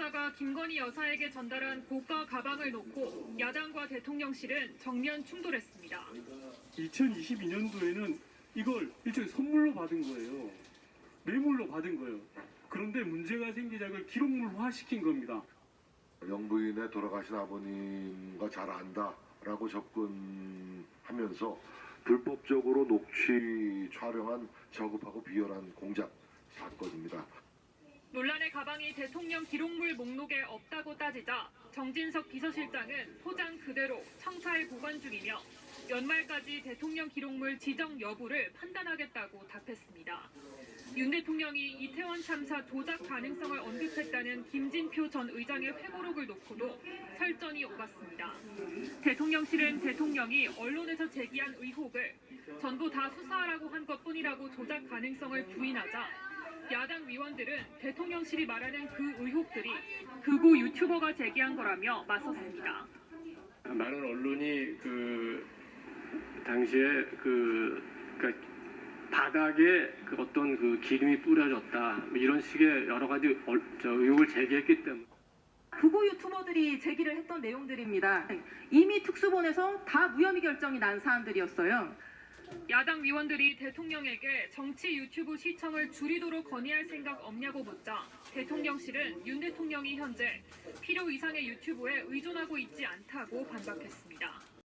박사가 김건희 여사에게 전달한 고가 가방을 놓고 야당과 대통령실은 정면 충돌했습니다. 2022년도에는 이걸 일종의 선물로 받은 거예요. 뇌물로 받은 거예요. 그런데 문제가 생기자고 기록물화 시킨 겁니다. 영부인의 돌아가신 아버님과 잘 안다라고 접근하면서 불법적으로 녹취 촬영한 저급하고 비열한 공작. 논란의 가방이 대통령 기록물 목록에 없다고 따지자 정진석 비서실장은 포장 그대로 청사에 보관 중이며 연말까지 대통령 기록물 지정 여부를 판단하겠다고 답했습니다. 윤 대통령이 이태원 참사 조작 가능성을 언급했다는 김진표 전 의장의 회고록을 놓고도 설전이 오갔습니다. 대통령실은 대통령이 언론에서 제기한 의혹을 전부 다 수사하라고 한 것뿐이라고 조작 가능성을 부인하자 야당 위원들은 대통령실이 말하는 그 의혹들이 극우 유튜버가 제기한 거라며 맞섰습니다. 많은 언론이 그 당시에 그 그러니까 바닥에 그 어떤 그 기름이 뿌려졌다 뭐 이런 식의 여러 가지 저 의혹을 제기했기 때문에. 극우 유튜버들이 제기를 했던 내용들입니다. 이미 특수본에서 다 무혐의 결정이 난 사안들이었어요. 야당 위원들이 대통령에게 정치 유튜브 시청을 줄이도록 건의할 생각 없냐고 묻자 대통령실은 윤 대통령이 현재 필요 이상의 유튜브에 의존하고 있지 않다고 반박했습니다.